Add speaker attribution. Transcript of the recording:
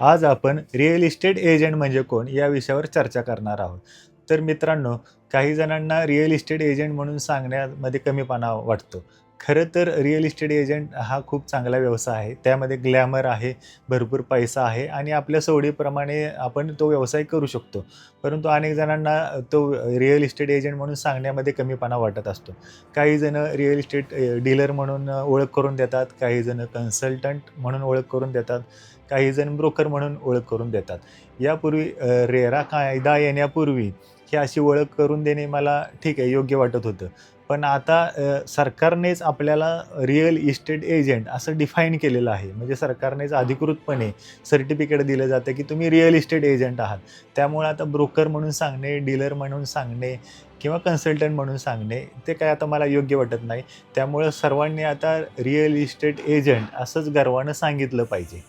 Speaker 1: आज आपण real estate agent म्हणजे कोण या विषयावर चर्चा करणार आहोत. तर मित्रांनो काही जणांना रिअल इस्टेट एजंट म्हणून सांगण्यामध्ये कमीपणा वाटतो. खरं तर रिअल इस्टेट एजंट हा खूप चांगला व्यवसाय आहे. त्यामध्ये ग्लॅमर आहे भरपूर पैसा आहे आणि आपल्या सवडीप्रमाणे आपण तो व्यवसाय करू शकतो. परंतु अनेक जणांना तो रिअल इस्टेट एजंट म्हणून सांगण्यामध्ये कमीपणा वाटत असतो. काही जण रिअल इस्टेट डीलर म्हणून ओळख करून देतात काही जण कन्सल्टंट म्हणून ओळख करून देतात काही जण ब्रोकर म्हणून ओळख करून देतात. यापूर्वी रेरा कायदा येण्यापूर्वी ही अशी ओळख करून देणे मला ठीक आहे योग्य वाटत होतं. पण आता सरकारनेच आपल्याला रिअल इस्टेट एजंट असं डिफाईन केलेलं आहे. म्हणजे सरकारनेच अधिकृतपणे सर्टिफिकेट दिलं जातं की तुम्ही रिअल इस्टेट एजंट आहात. त्यामुळे आता ब्रोकर म्हणून सांगणे डीलर म्हणून सांगणे किंवा कन्सल्टंट म्हणून सांगणे ते काय आता मला योग्य वाटत नाही. त्यामुळं सर्वांनी आता रिअल इस्टेट एजंट असंच गर्वानं सांगितलं पाहिजे.